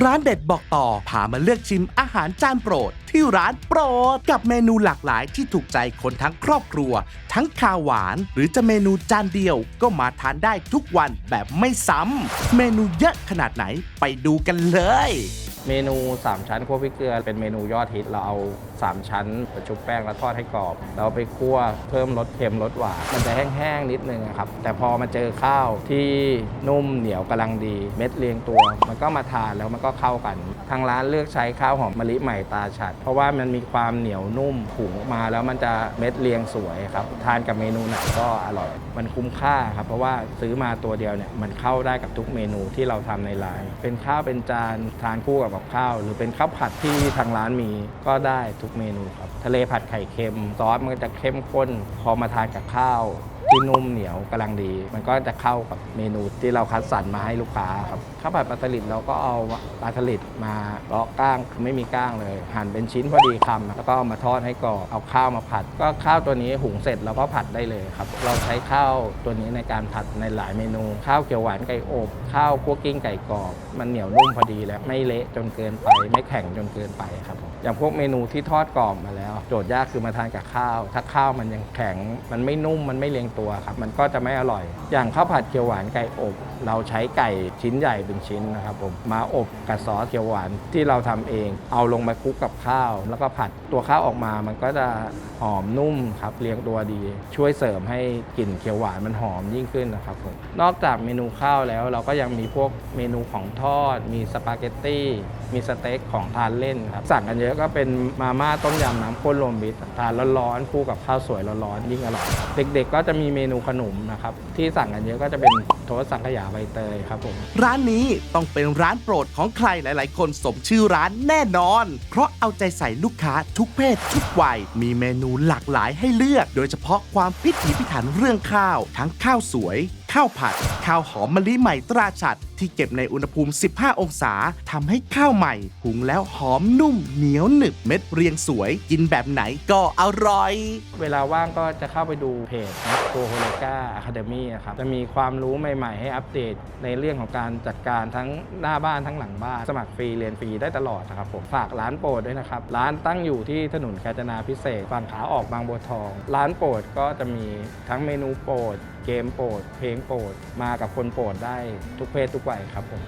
ร้านเด็ดบอกต่อพามาเลือกชิมอาหารจานโปรด ที่ร้านโปรด กับเมนูหลากหลายที่ถูกใจคนทั้งครอบครัว ทั้งข้าวหวาน หรือจะเมนูจานเดียวก็มาทานได้ทุกวันแบบไม่ซ้ำเมนูเยอะขนาดไหนไปดูกันเลย เมนู 3 ชั้นคั่วพริกเกลือเป็นเมนูยอดฮิตเราเอา 3 ชั้นไปชุบแป้งแล้วทอดให้กรอบ เราไปคั่วเพิ่มรสเค็มรสหวานมันจะแห้งๆนิดนึงครับ แต่พอมาเจอข้าวที่นุ่มเหนียวกำลังดี เม็ดเรียงตัว มันก็มาทานแล้วมันก็เข้ากัน ทางร้านเลือกใช้ข้าวหอมมะลิใหม่ตาฉัด เพราะว่ามันมีความเหนียวนุ่มผุงมาแล้วมันจะเม็ดเรียงสวยครับทานกับเมนูไหนก็อร่อย มันคุ้มค่าครับเพราะว่าซื้อมาตัวเดียวเนี่ยมันเข้าได้กับทุกเมนูที่เราทำในร้านเป็นข้าวเป็นจานทานคู่กับกับข้าว หรือเป็นข้าวผัดที่ทางร้านมีก็ได้ทุกเมนูครับ ทะเลผัดไข่เค็ม ซอสมันก็จะเข้มข้น พอมาทานกับข้าว ที่นุ่มเหนียวกำลังดี มันก็จะเข้ากับเมนูที่เราคัดสรรมาให้ลูกค้าครับข้าวผัดปลาสลิดเราก็เอาปลาสลิดมาเลาะก้างคือไม่มีก้างเลย หั่นเป็นชิ้นพอดีคำแล้วก็เอามาทอดให้กรอบเอาข้าวมาผัด ก็ข้าวตัวนี้หุงเสร็จเราก็ผัดได้เลยครับ เราใช้ข้าวตัวนี้ในการผัดในหลายเมนู ข้าวเขียวหวานไก่อบข้าวคั่วกิ้งไก่กรอบ มันเหนียวนุ่มพอดีแล้วไม่เละจนเกินไป ไม่แข็งจนเกินไปครับผมอย่างพวกเมนูที่ทอดกรอบมาแล้ว โจทย์ยากคือมาทานกับข้าว ถ้าข้าวมันยังแข็ง มันไม่นุ่มมันไม่เรียงตัวครับ มันก็จะไม่อร่อย อย่างข้าวผัดเขียวหวานไก่อบ เราใช้ไก่ชิ้นใหญ่เป็นชิ้นนะครับผมมาอบกับซอสเขียวหวานที่เราทำเอง เอาลงมาคลุกกับข้าว แล้วก็ผัดตัวข้าวออกมา มันก็จะหอมนุ่มครับเรียงตัวดี ช่วยเสริมให้กลิ่นเขียวหวานมันหอมยิ่งขึ้นนะครับผมนอกจากเมนูข้าวแล้วเราก็ยังมีพวกเมนูของทอด มีสปาเกตตี้มีสเต็กของทานเล่นครับสั่งกันเยอะก็เป็นมาม่าต้มยำน้ำข้นรวมมิตรทานร้อนๆคู่กับข้าวสวยร้อนๆยิ่งอร่อยเด็ก ๆ ก็จะมีเมนูขนมนะครับที่สั่งกันเยอะก็จะเป็นโทสสังขยาใบเตยครับผมร้านนี้ต้องเป็นร้านโปรดของใครหลาย ๆ คนสมชื่อร้านแน่นอน เพราะเอาใจใส่ลูกค้าทุกเพศทุกวัยมีเมนูหลากหลายให้เลือก โดยเฉพาะความพิถีพิถันเรื่องข้าว ทั้งข้าวสวย ข้าวผัด ข้าวหอมมะลิใหม่ตราฉัด ที่เก็บในอุณหภูมิ 15 องศาทำให้ข้าวใหม่หุงแล้วหอมนุ่มเหนียวหนึบเม็ดเรียงสวย กินแบบไหนก็อร่อย เวลาว่างก็จะเข้าไปดูเพจนะโกโฮเลกาอะคาเดมี่ครับ จะมีความรู้ใหม่ ๆ ให้อัปเดตในเรื่องของการจัดการทั้งหน้าบ้านทั้งหลังบ้าน สมัครฟรีเรียนฟรีได้ตลอดนะครับผม ฝากร้านโปรดด้วยนะครับ ร้านตั้งอยู่ที่ถนนกาญจนาพิเศษฝั่งขาออกบางบัวทอง ร้านโปรดก็จะมีทั้งเมนูโปรดเกมโปรด เพลงโปรด มากับคนโปรดได้ทุกเพศทุกวัยครับผม